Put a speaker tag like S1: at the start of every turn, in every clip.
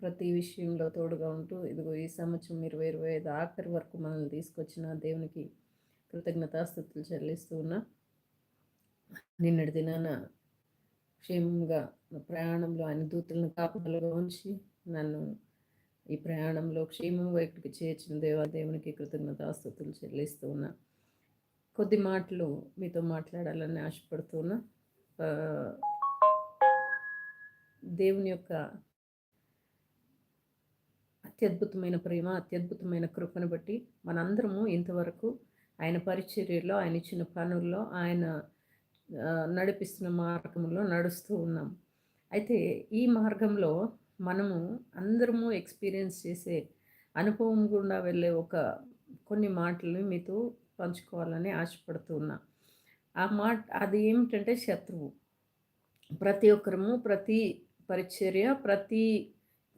S1: ప్రతి విషయంలో తోడుగా ఉంటూ ఇదిగో ఈ సంవత్సరం ఇరవై ఇరవై ఐదు ఆఖరి వరకు మనల్ని తీసుకొచ్చిన దేవునికి కృతజ్ఞతాస్థుతులు చెల్లిస్తూ ఉన్నా నిన్నటి దినాన క్షేమంగా ప్రయాణంలో ఆయన దూతలను కాపుదలుగా ఉంచి నన్ను ఈ ప్రయాణంలో క్షేమంగా ఇక్కడికి చేర్చిన దేవా దేవునికి కృతజ్ఞతాస్థుతులు చెల్లిస్తూ ఉన్నా. కొద్ది మాటలు మీతో మాట్లాడాలని ఆశపడుతున్నా దేవుని యొక్క అత్యద్భుతమైన ప్రేమ అత్యద్భుతమైన కృపను బట్టి మనందరము ఇంతవరకు ఆయన పరిచర్యలో ఆయన ఇచ్చిన పనుల్లో ఆయన నడిపిస్తున్న మార్గంలో నడుస్తూ ఉన్నాం. అయితే ఈ మార్గంలో మనము అందరము ఎక్స్పీరియన్స్ చేసే అనుభవం గుండా వెళ్ళే ఒక కొన్ని మాటలు మీతో పంచుకోవాలని ఆశపడుతూ ఉన్నా. ఆ మాట అది ఏమిటంటే శత్రువు. ప్రతి ఒక్కరము ప్రతి పరిచర్య ప్రతి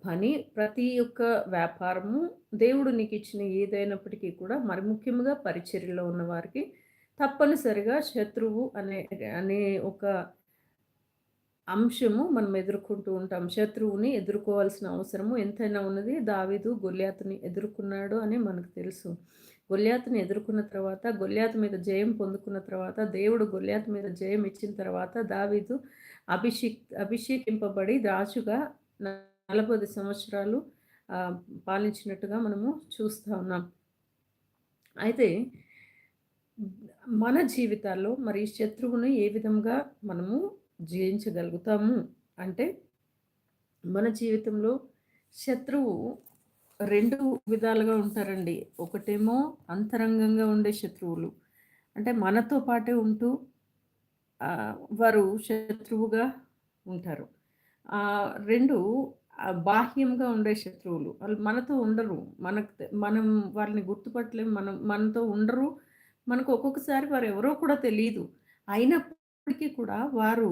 S1: పని ప్రతి ఒక్క వ్యాపారము దేవుడు నీకు ఇచ్చిన ఏదైనప్పటికీ కూడా మరి ముఖ్యంగా పరిచర్యలో ఉన్న వారికి తప్పనిసరిగా శత్రువు అనే అనే ఒక అంశము మనం ఎదుర్కొంటూ ఉంటాం. శత్రువుని ఎదుర్కోవాల్సిన అవసరము ఎంతైనా ఉన్నది. దావీదు గొల్యాతుని ఎదుర్కొన్నాడు అని మనకు తెలుసు. గొల్యాతుని ఎదుర్కొన్న తర్వాత గొల్యాతు మీద జయం పొందుకున్న తర్వాత దేవుడు గొల్యాతు మీద జయం ఇచ్చిన తర్వాత దావీదు అభిషేక్ అభిషేకింపబడి రాజుగా నలభై సంవత్సరాలు పాలించినట్టుగా మనము చూస్తూ ఉన్నాం. అయితే మన జీవితాల్లో మరి శత్రువును ఏ విధంగా మనము జయించగలుగుతాము? అంటే మన జీవితంలో శత్రువు రెండు విధాలుగా ఉంటారండి. ఒకటేమో అంతరంగంగా ఉండే శత్రువులు. అంటే మనతో పాటే ఉంటూ వారు శత్రువుగా ఉంటారు. రెండు బాహ్యంగా ఉండే శత్రువులు. వాళ్ళు మనతో ఉండరు. మనకు మనం వాళ్ళని గుర్తుపట్టలేము మనం మనతో ఉండరు. మనకు ఒక్కొక్కసారి వారు ఎవరో కూడా తెలియదు అయినప్పటికీ కూడా వారు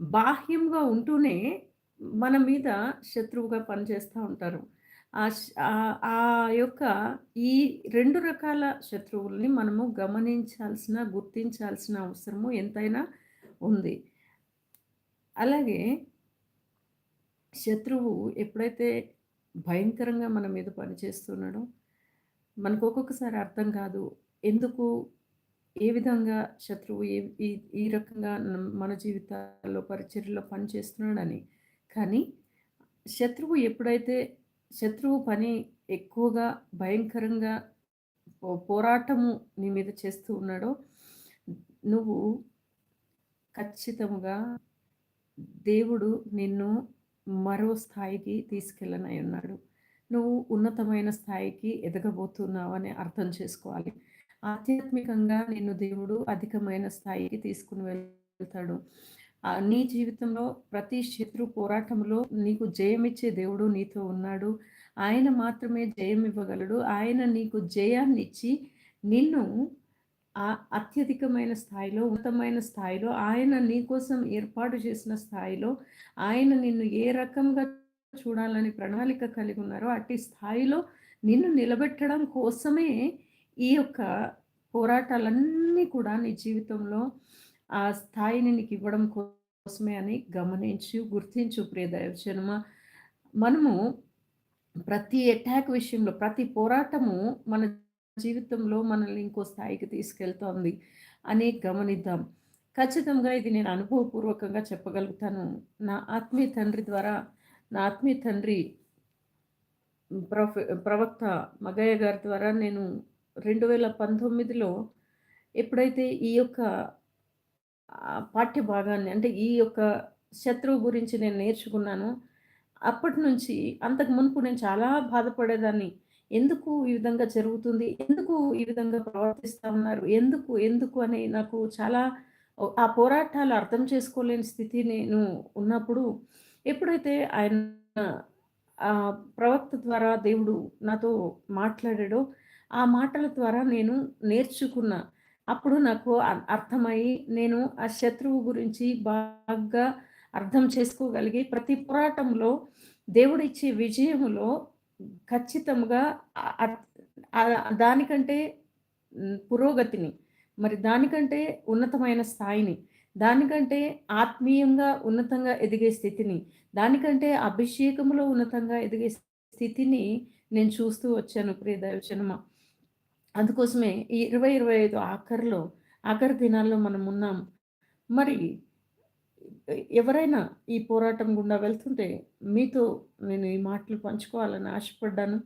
S1: బాహ్యంగా ఉంటూనే మన మీద శత్రువుగా పనిచేస్తూ ఉంటారు. ఆ ఆ- యొక్క ఈ రెండు రకాల శత్రువుల్ని మనము గమనించాల్సిన గుర్తించాల్సిన అవసరము ఎంతైనా ఉంది. అలాగే శత్రువు ఎప్పుడైతే భయంకరంగా మన మీద పనిచేస్తున్నాడో మనకు ఒక్కొక్కసారి అర్థం కాదు ఎందుకు ఏ విధంగా శత్రువు ఏ ఈ ఈ రకంగా మన జీవితాల్లో పరిచర్యలో పనిచేస్తున్నాడని. కానీ శత్రువు ఎప్పుడైతే శత్రువు పని ఎక్కువగా భయంకరంగా పో- పోరాటము నీ మీద చేస్తూ ఉన్నాడో నువ్వు ఖచ్చితంగా దేవుడు నిన్ను మరో స్థాయికి తీసుకెళ్ళనై ఉన్నాడు నువ్వు ఉన్నతమైన స్థాయికి ఎదగబోతున్నావు అని అర్థం చేసుకోవాలి. ఆధ్యాత్మికంగా నిన్ను దేవుడు అధికమైన స్థాయికి తీసుకుని వెళ్తాడు. నీ జీవితంలో ప్రతి శత్రు పోరాటంలో నీకు జయమిచ్చే దేవుడు నీతో ఉన్నాడు. ఆయన మాత్రమే జయం ఇవ్వగలడు ఆయన నీకు జయాన్ని ఇచ్చి నిన్ను అత్యధికమైన స్థాయిలో ఉన్నతమైన స్థాయిలో ఆయన నీ కోసం ఏర్పాటు చేసిన స్థాయిలో ఆయన నిన్ను ఏ రకంగా చూడాలని ప్రణాళిక కలిగి ఉన్నారో అట్టి స్థాయిలో నిన్ను నిలబెట్టడం కోసమే ఈ యొక్క పోరాటాలన్నీ కూడా నీ జీవితంలో ఆ స్థాయిని నీకు ఇవ్వడం కోసమే అని గమనించు గుర్తించు ప్రియ దైవజనమ. మనము ప్రతి అటాక్ విషయంలో ప్రతి పోరాటము మన జీవితంలో మనల్ని ఇంకో స్థాయికి తీసుకెళ్తోంది అని గమనిద్దాం. ఖచ్చితంగా ఇది నేను అనుభవపూర్వకంగా చెప్పగలుగుతాను. నా ఆత్మీయ తండ్రి ద్వారా నా ఆత్మీయ తండ్రి ప్రొఫె ప్రవక్త మగయ్య గారి ద్వారా నేను రెండు వేల పంతొమ్మిదిలో ఎప్పుడైతే ఈ యొక్క పాఠ్య భాగాన్ని అంటే ఈ యొక్క శత్రువు గురించి నేను నేర్చుకున్నాను. అప్పటి నుంచి అంతకు మునుపు నేను చాలా బాధపడేదాన్ని. ఎందుకు ఈ విధంగా జరుగుతుంది? ఎందుకు ఈ విధంగా ప్రవర్తిస్తూ ఉన్నారు? ఎందుకు? ఎందుకు? అని నాకు చాలా ఆ పోరాటాలు అర్థం చేసుకోలేని స్థితి నేను ఉన్నప్పుడు ఎప్పుడైతే ఆయన ప్రవక్త ద్వారా దేవుడు నాతో మాట్లాడాడో ఆ మాటల ద్వారా నేను నేర్చుకున్న. అప్పుడు నాకు అర్థమై అర్థమయ్యి నేను ఆ శత్రువు గురించి బాగా అర్థం చేసుకోగలిగి ప్రతి పోరాటంలో దేవుడిచ్చే విజయంలో విజయములో ఖచ్చితంగా దానికంటే పురోగతిని మరి దానికంటే ఉన్నతమైన స్థాయిని దానికంటే ఆత్మీయంగా ఉన్నతంగా ఎదిగే స్థితిని దానికంటే అభిషేకంలో ఉన్నతంగా ఎదిగే స్థితిని నేను చూస్తూ వచ్చాను ప్రియ దైవచనమ అందుకోసమే ఈ ఇరవై ఇరవై ఐదు ఆఖరిలో ఆఖరి దినాల్లో మనం ఉన్నాం. మరి ఎవరైనా ఈ పోరాటం గుండా వెళ్తుంటే మీతో నేను ఈ మాటలు పంచుకోవాలని ఆశపడ్డాను.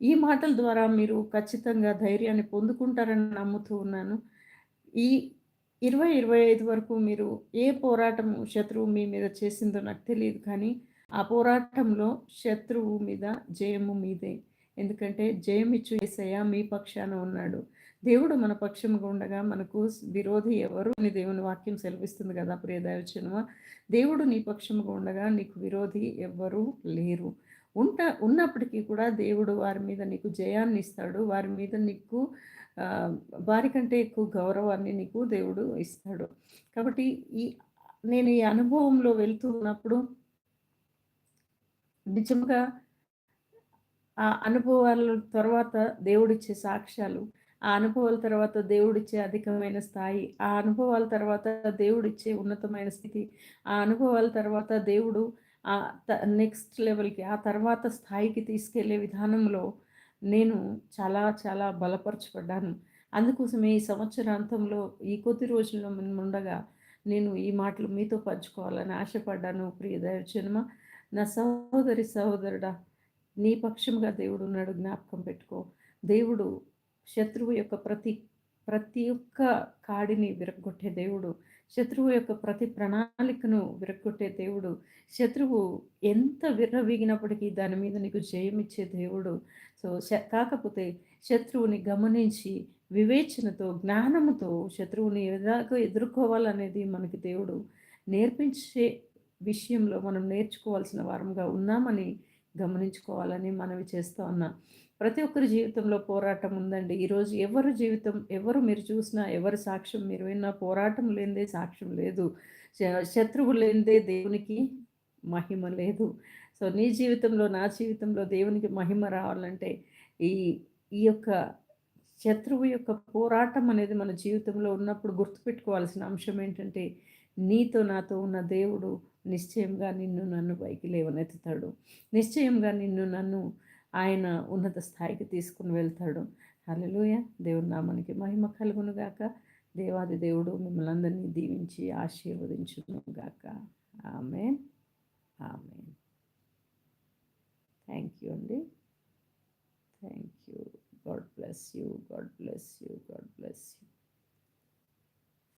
S1: ఈ మాటల ద్వారా మీరు ఖచ్చితంగా ధైర్యాన్ని పొందుకుంటారని నమ్ముతూ ఉన్నాను. ఈ ఇరవై ఇరవై ఐదు వరకు మీరు ఏ పోరాటం శత్రువు మీ మీద చేసిందో నాకు తెలియదు కానీ ఆ పోరాటంలో శత్రువు మీద జయము మీదే. ఎందుకంటే జయమిచ్చు ఏసయ్య మీ పక్షాన ఉన్నాడు. దేవుడు మన పక్షముగా ఉండగా మనకు విరోధి ఎవరు? అని దేవుని వాక్యం సెలవిస్తుంది కదా ప్రియ దేవుడు నీ పక్షముగా ఉండగా నీకు విరోధి ఎవ్వరూ లేరు. ఉంట ఉన్నప్పటికీ కూడా దేవుడు వారి మీద నీకు జయాన్ని ఇస్తాడు. వారి మీద నీకు వారికంటే ఎక్కువ గౌరవాన్ని నీకు దేవుడు ఇస్తాడు. కాబట్టి ఈ నేను ఈ అనుభవంలో వెళ్తూ ఉన్నప్పుడు నిజంగా ఆ అనుభవాల తర్వాత దేవుడిచ్చే సాక్ష్యాలు ఆ అనుభవాల తర్వాత దేవుడిచ్చే అధికమైన స్థాయి ఆ అనుభవాల తర్వాత దేవుడిచ్చే ఉన్నతమైన స్థితి ఆ అనుభవాల తర్వాత దేవుడు ఆ నెక్స్ట్ లెవెల్కి ఆ తర్వాత స్థాయికి తీసుకెళ్ళే విధానంలో నేను చాలా చాలా బలపరచబడ్డాను. అందుకోసమే ఈ సంవత్సరాంతంలో ఈ కొద్ది రోజుల్లో ఉండగా నేను ఈ మాటలు మీతో పంచుకోవాలని ఆశపడ్డాను. ప్రియ దైవజన్మ నా సహోదరి సహోదరుడా నీ పక్షముగా దేవుడు ఉన్నాడు జ్ఞాపకం పెట్టుకో. దేవుడు శత్రువు యొక్క ప్రతి ప్రతి ఒక్క కాడిని విరగొట్టే దేవుడు. శత్రువు యొక్క ప్రతి ప్రణాళికను విరగొట్టే దేవుడు. శత్రువు ఎంత విర్రవీగినప్పటికీ దాని మీద నీకు జయమిచ్చే దేవుడు. సో కాకపోతే శత్రువుని గమనించి వివేచనతో జ్ఞానముతో శత్రువుని ఎలాగో ఎదుర్కోవాలనేది మనకి దేవుడు నేర్పించే విషయంలో మనం నేర్చుకోవాల్సిన వారంగా ఉన్నామని గమనించుకోవాలని మనవి చేస్తూ ఉన్నా. ప్రతి ఒక్కరి జీవితంలో పోరాటం ఉందండి. ఈరోజు ఎవరు జీవితం ఎవరు మీరు చూసినా ఎవరు సాక్ష్యం మీరు విన్నా పోరాటం లేనిదే సాక్ష్యం లేదు. శత్రువు లేనిదే దేవునికి మహిమ లేదు. సో నీ జీవితంలో నా జీవితంలో దేవునికి మహిమ రావాలంటే ఈ ఈ యొక్క శత్రువు యొక్క పోరాటం అనేది మన జీవితంలో ఉన్నప్పుడు గుర్తుపెట్టుకోవాల్సిన అంశం ఏంటంటే నీతో నాతో ఉన్న దేవుడు నిశ్చయంగా నిన్ను నన్ను పైకి లేవనెత్తుతాడు. నిశ్చయంగా నిన్ను నన్ను ఆయన ఉన్నత స్థాయికి తీసుకుని వెళ్తాడు. హలలుయ దేవుడు నామానికి మహిమ కలుగును గాక. దేవాది దేవుడు మిమ్మల్ని అందరినీ దీవించి ఆశీర్వదించును గాక. ఆమె ఆమె థ్యాంక్ యూ అండి. Thank you. God bless you. God bless you. God bless you.